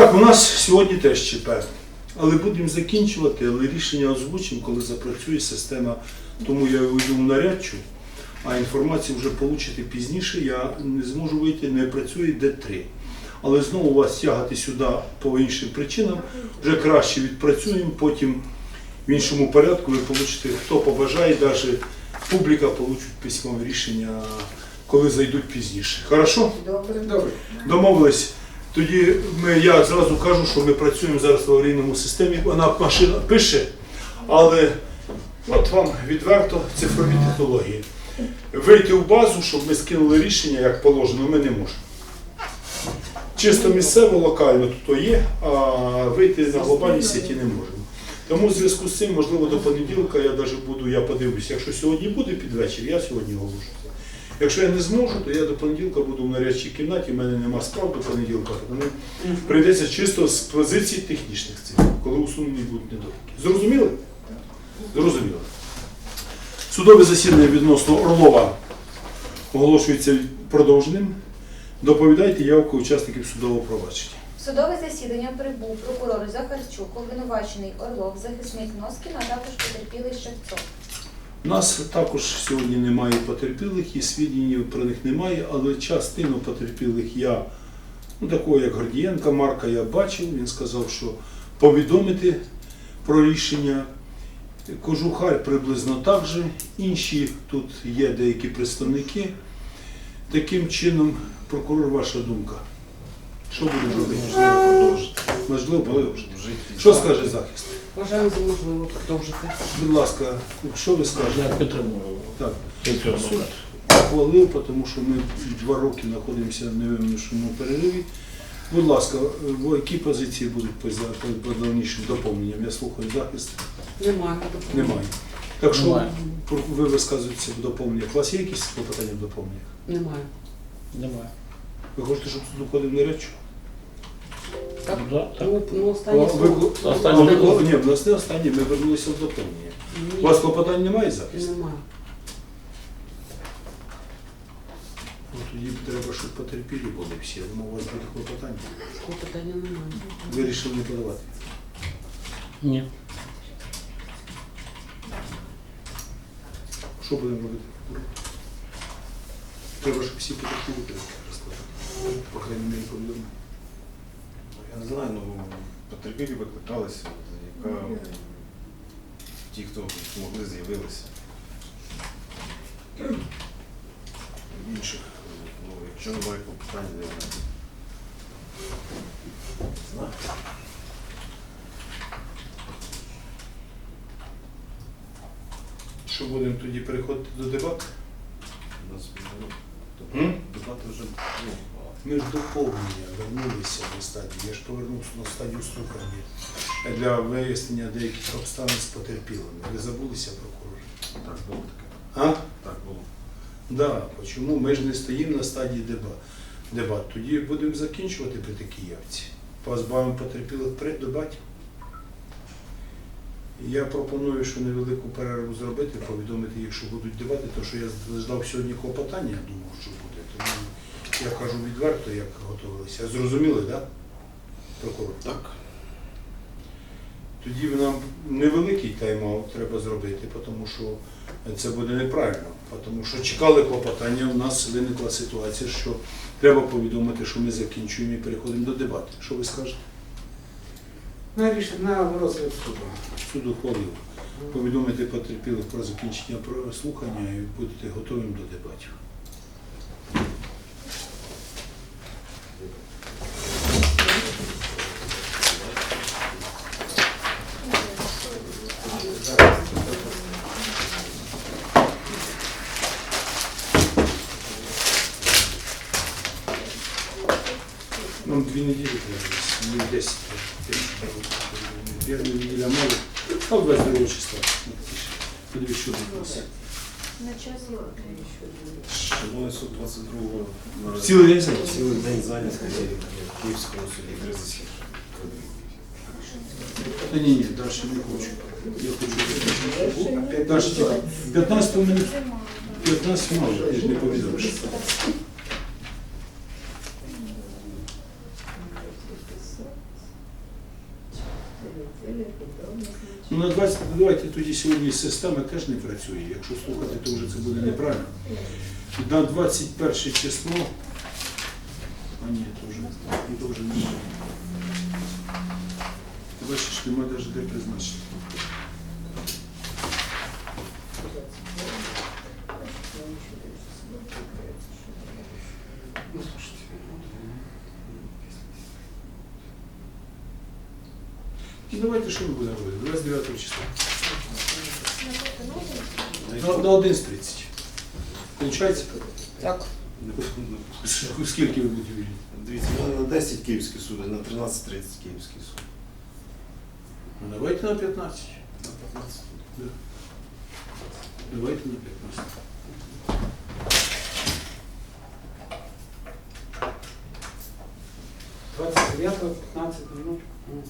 Так, у нас сьогодні теж ЧП. Але будемо закінчувати, але рішення озвучимо, коли запрацює система. Тому я вийду в нарядчу, а інформацію вже получити пізніше. Я не зможу вийти, не працює Д3. Але знову вас тягати сюди по іншим причинам. Вже краще відпрацюємо, потім в іншому порядку ви получите, хто побажає, навіть публіка получить письмове рішення, коли зайдуть пізніше. Хорошо? Добре. Добре. Домовились. Тоді ми, я зразу кажу, що ми працюємо зараз в аварійному системі. Вона машина пише, але от вам відверто цифрові технології. Вийти в базу, щоб ми скинули рішення, як положено, ми не можемо. Чисто місцево, локально тут є, а вийти на глобальній сіті не можемо. Тому в зв'язку з цим, можливо, до понеділка я навіть буду, я подивлюся, якщо сьогодні буде під вечір, я сьогодні оголошу. Якщо я не зможу, то я до понеділка буду в нарядчій кімнаті, в мене нема справ до понеділка, тому прийдеться чисто з позиції технічних цих, коли усунені будуть недоліки. Зрозуміли? Зрозуміло. Судове засідання відносно Орлова оголошується продовженим. Доповідайте явку учасників судового провадження. В Судове засідання прибув прокурор Захарчук, обвинувачений Орлов, захисник Носкін, а також потерпілий Шевцов. У нас також сьогодні немає потерпілих і свідчень про них немає, але частину потерпілих я, ну такого як Гордієнка Марка, я бачив. Він сказав, що повідомити про рішення. Кожухар приблизно так же. Інші тут є деякі представники. Таким чином, прокурор, ваша думка. Що буде робити? Можливо, продовжити. Що скаже захист? Вважаємо за можливо продовжити. Будь ласка, що ви скажете? Я підтримую Так. Суд ухвалив, тому що ми два роки знаходимося в невимушеному перериві. Будь ласка, в які позиції будуть по, за- по, по давнішим доповненням? Я слухаю захист. Немає. Немає. Так що Немає. ви висказуєтеся в доповненнях. У вас є якісь клопотання в доповненнях? Немає. Немає. Ви хочете, щоб суд уходив на речу? Так? Ну, да, так. Ну, ну останнє слово. Останнє слово. Ні, в нас не останнє, ми вернулися в доповнення. У вас клопотань немає захист? Немає. Ну, тоді треба, щоб потерпілі були всі. Я думав, у вас буде клопотання. Клопотання немає. Ви вирішили не подавати. Ні. Що будемо робити? Треба, щоб всі потерпіли розкладати. По крайній мірі повідомлення. Я не знаю, ну потерпілі викликалися, яка ті, хто могли, з'явилися. Інших, ну, якщо немає питань, не знаю. Що будемо тоді переходити до дебат? У нас ну, дебати вже ну, Ми ж доповнення вернулися до стадії. Я ж повернувся на стадію слухання для вияснення деяких обставин з потерпілими. Ви забулися прокурор? так було таке. А? Так було. Да, чому ми ж не стоїмо на стадії деба- дебат? Тоді будемо закінчувати при такій явці. Позбавимо потерпілих при дебаті. Я пропоную, що невелику перерву зробити, повідомити, якщо будуть дебати, то що я ждав сьогодні клопотання, я думав, що буде. Тому я кажу відверто, як готувалися. Зрозуміли, так? Да? Прокурор? Так. Тоді нам невеликий тайм-аут треба зробити, тому що це буде неправильно. Тому що чекали клопотання, у нас виникла ситуація, що треба повідомити, що ми закінчуємо і переходимо до дебату. Що ви скажете? На рішення на розгляд суду. Суд ухвалив. Повідомити потерпілих про закінчення слухання і будете готовим до дебатів. Нам дві неділі треба, десь, ну, десять. Первая неделя мало. Став 22 числа. Подивись, що тут у нас. На час Шановний суд 22-го на Цілий день зайнятий? цілий день зайнятий в Київському суді 30 Та ні, ні, далі не хочу. Я хочу. Далі тихо. 15 минут. 15 мало, ти ж не Ну, на 20, давайте тоді сьогодні система теж не працює. Якщо слухати, то вже це буде неправильно. На 21 число. А ні, то вже, то вже немає. Бачиш, немає навіть де призначення. Давайте що ми будемо робити? 29 числа. На На, на 11.30. Получається? Так. Скільки ви будете вільні? Дивіться, у мене на 10 київський суд, а на 13.30 київський суд. Ну, давайте на 15. На 15. Да. Давайте на 15. Двадцять дев'ятого, 15 минут. Угу.